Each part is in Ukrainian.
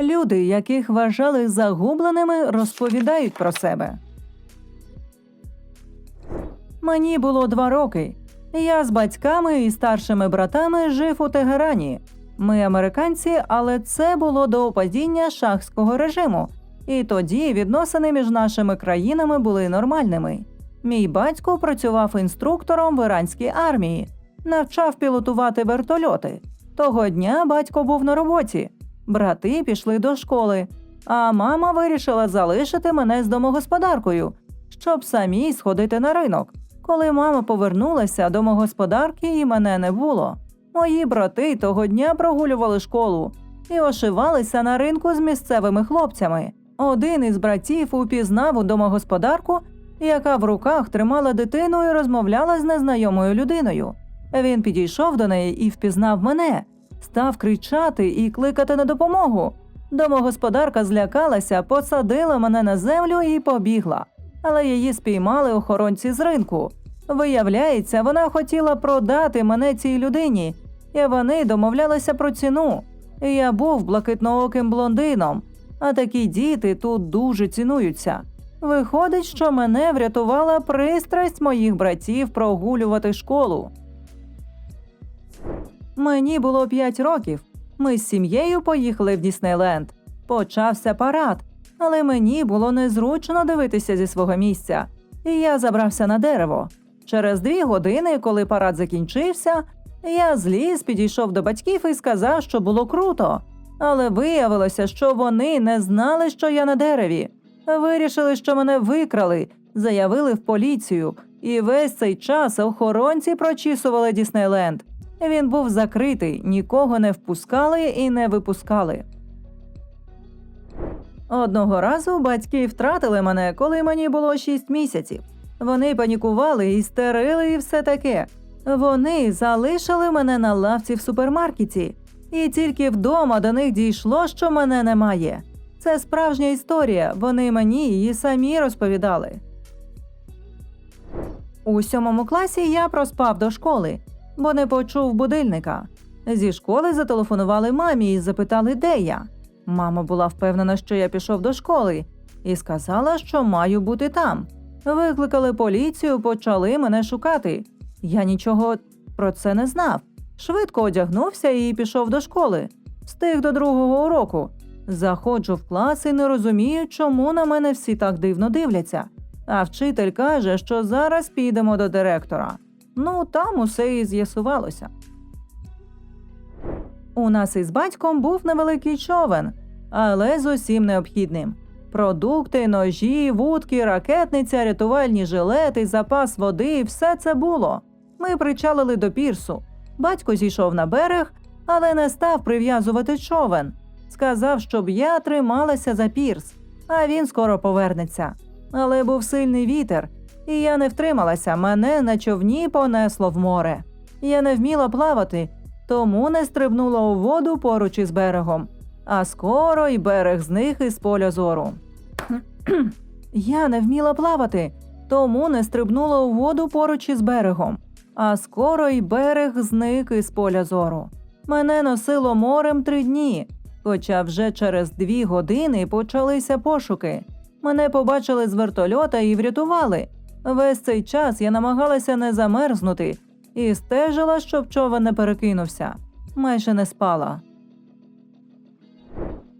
Люди, яких вважали загубленими, розповідають про себе. Мені було два роки. Я з батьками і старшими братами жив у Тегерані. Ми американці, але це було до падіння шахського режиму, і тоді відносини між нашими країнами були нормальними. Мій батько працював інструктором в іранській армії, навчав пілотувати вертольоти. Того дня батько був на роботі, брати пішли до школи, а мама вирішила залишити мене з домогосподаркою, щоб самій сходити на ринок. Коли мама повернулася, домогосподарки і мене не було. Мої брати того дня прогулювали школу і ошивалися на ринку з місцевими хлопцями. Один із братів упізнав у домогосподарку, яка в руках тримала дитину і розмовляла з незнайомою людиною. Він підійшов до неї і впізнав мене, став кричати і кликати на допомогу. Домогосподарка злякалася, посадила мене на землю і побігла. Але її спіймали охоронці з ринку. Виявляється, вона хотіла продати мене цій людині, і вони домовлялися про ціну. Я був блакитнооким блондином, а такі діти тут дуже цінуються. Виходить, що мене врятувала пристрасть моїх братів прогулювати школу. Мені було 5 років. Ми з сім'єю поїхали в Діснейленд. Почався парад, але мені було незручно дивитися зі свого місця, і я забрався на дерево. Через дві години, коли парад закінчився, я зліз, підійшов до батьків і сказав, що було круто. Але виявилося, що вони не знали, що я на дереві. Вирішили, що мене викрали, заявили в поліцію, і весь цей час охоронці прочісували Діснейленд. Він був закритий, нікого не впускали і не випускали. Одного разу батьки втратили мене, коли мені було 6 місяців. Вони панікували, істерили і все таке. Вони залишили мене на лавці в супермаркеті, і тільки вдома до них дійшло, що мене немає. Це справжня історія, вони мені її самі розповідали. У сьомому класі я проспав до школи, бо не почув будильника. Зі школи зателефонували мамі і запитали, де я. Мама була впевнена, що я пішов до школи, і сказала, що маю бути там. Викликали поліцію, почали мене шукати. Я нічого про це не знав. Швидко одягнувся і пішов до школи. Встиг до другого уроку. Заходжу в клас і не розумію, чому на мене всі так дивно дивляться. А вчитель каже, що зараз підемо до директора. Ну, там усе і з'ясувалося. У нас із батьком був невеликий човен, але з усім необхідним. Продукти, ножі, вудки, ракетниця, рятувальні жилети, запас води все це було. Ми причалили до пірсу. Батько зійшов на берег, але не став прив'язувати човен. Сказав, щоб я трималася за пірс, а він скоро повернеться. Але був сильний вітер, і я не втрималася, мене на човні понесло в море. Я не вміла плавати, тому не стрибнула у воду поруч із берегом, а скоро й берег зник із поля зору. Я не вміла плавати, тому не стрибнула у воду поруч із берегом, а скоро й берег зник із поля зору. Мене носило морем три дні, хоча вже через дві години почалися пошуки. Мене побачили з вертольота і врятували. Весь цей час я намагалася не замерзнути і стежила, щоб човен не перекинувся. Майже не спала.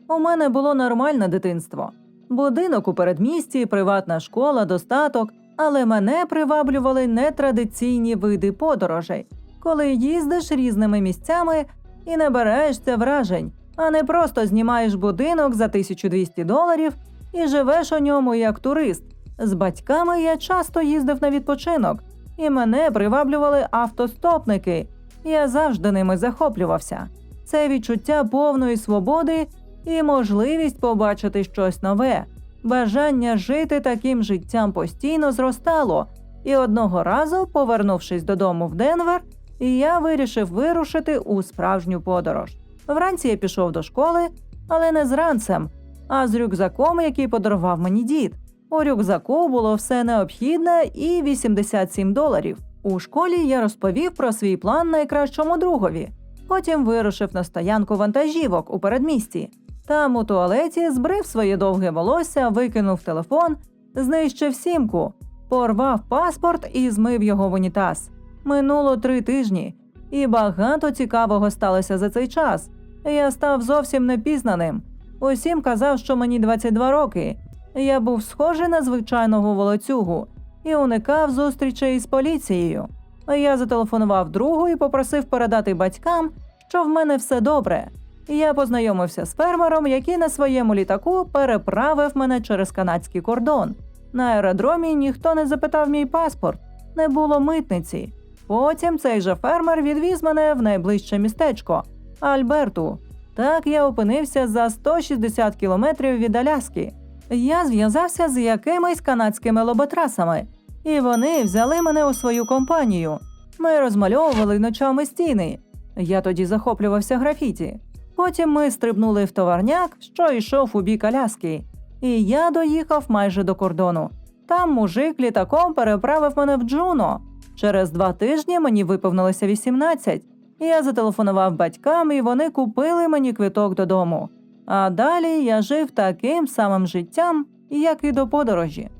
У мене було нормальне дитинство. Будинок у передмісті, приватна школа, достаток, але мене приваблювали нетрадиційні види подорожей, коли їздиш різними місцями і набираєшся вражень, а не просто знімаєш будинок за 1200 доларів і живеш у ньому як турист. З батьками я часто їздив на відпочинок, і мене приваблювали автостопники. Я завжди ними захоплювався. Це відчуття повної свободи і можливість побачити щось нове. Бажання жити таким життям постійно зростало, і одного разу, повернувшись додому в Денвер, я вирішив вирушити у справжню подорож. Вранці я пішов до школи, але не з ранцем, а з рюкзаком, який подарував мені дід. У рюкзаку було все необхідне і 87 доларів. У школі я розповів про свій план найкращому другові. Потім вирушив на стоянку вантажівок у передмісті. Там у туалеті збрив своє довге волосся, викинув телефон, знищив сімку, порвав паспорт і змив його в унітаз. Минуло три тижні, і багато цікавого сталося за цей час. Я став зовсім непізнаним. Усім казав, що мені 22 роки. Я був схожий на звичайного волоцюгу і уникав зустрічей з поліцією. Я зателефонував другу і попросив передати батькам, що в мене все добре. Я познайомився з фермером, який на своєму літаку переправив мене через канадський кордон. На аеродромі ніхто не запитав мій паспорт, не було митниці. Потім цей же фермер відвіз мене в найближче містечко Альберту. Так я опинився за 160 кілометрів від Аляски. Я зв'язався з якимись канадськими лоботрасами, і вони взяли мене у свою компанію. Ми розмальовували ночами стіни. Я тоді захоплювався графіті. Потім ми стрибнули в товарняк, що йшов у бік Аляски, і я доїхав майже до кордону. Там мужик літаком переправив мене в Джуно. Через два тижні мені виповнилося 18. Я зателефонував батькам, і вони купили мені квиток додому. А далі я жив таким самим життям, як і до подорожі.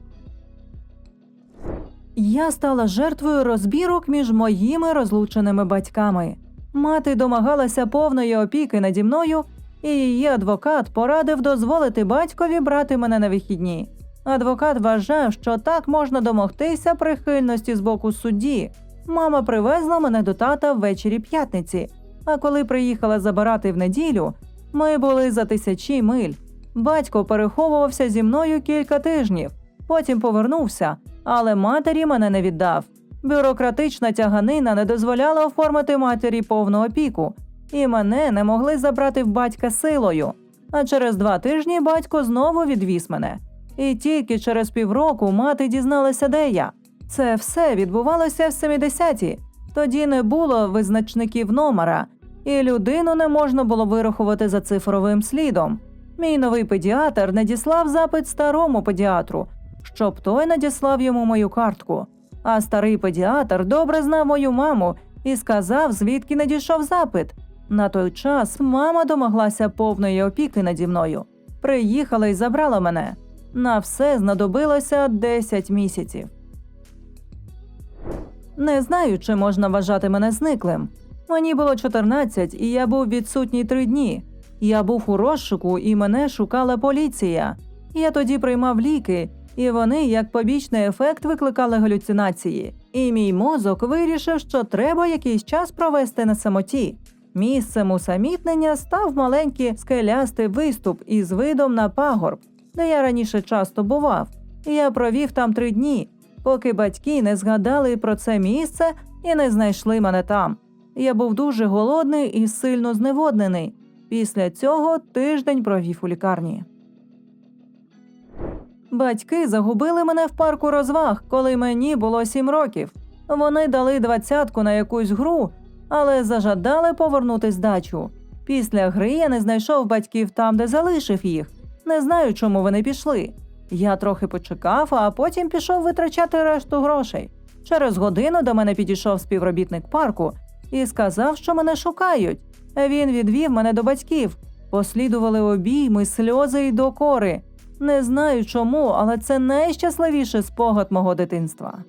Я стала жертвою розбірок між моїми розлученими батьками. Мати домагалася повної опіки наді мною, і її адвокат порадив дозволити батькові брати мене на вихідні. Адвокат вважав, що так можна домогтися прихильності з боку судді. Мама привезла мене до тата ввечері п'ятниці. А коли приїхала забирати в неділю, ми були за тисячі миль. Батько переховувався зі мною кілька тижнів, потім повернувся, але матері мене не віддав. Бюрократична тяганина не дозволяла оформити матері повну опіку, і мене не могли забрати в батька силою. А через два тижні батько знову відвіз мене. І тільки через півроку мати дізналася, де я. Це все відбувалося в 70-ті. Тоді не було визначників номера, і людину не можна було вирахувати за цифровим слідом. Мій новий педіатр надіслав запит старому педіатру, щоб той надіслав йому мою картку. А старий педіатр добре знав мою маму і сказав, звідки надійшов запит. На той час мама домоглася повної опіки наді мною. Приїхала і забрала мене. На все знадобилося 10 місяців. Не знаю, чи можна вважати мене зниклим. Мені було 14, і я був відсутній три дні. Я був у розшуку, і мене шукала поліція. Я тоді приймав ліки, і вони, як побічний ефект, викликали галюцинації. І мій мозок вирішив, що треба якийсь час провести на самоті. Місцем усамітнення став маленький скелястий виступ із видом на пагорб, де я раніше часто бував. Я провів там три дні, поки батьки не згадали про це місце і не знайшли мене там. Я був дуже голодний і сильно зневоднений. Після цього тиждень провів у лікарні. Батьки загубили мене в парку розваг, коли мені було сім років. Вони дали двадцятку на якусь гру, але зажадали повернути здачу. Після гри я не знайшов батьків там, де залишив їх. Не знаю, чому вони пішли. Я трохи почекав, а потім пішов витрачати решту грошей. Через годину до мене підійшов співробітник парку і сказав, що мене шукають. Він відвів мене до батьків. Послідували обійми, сльози й докори. Не знаю чому, але це найщасливіший спогад мого дитинства.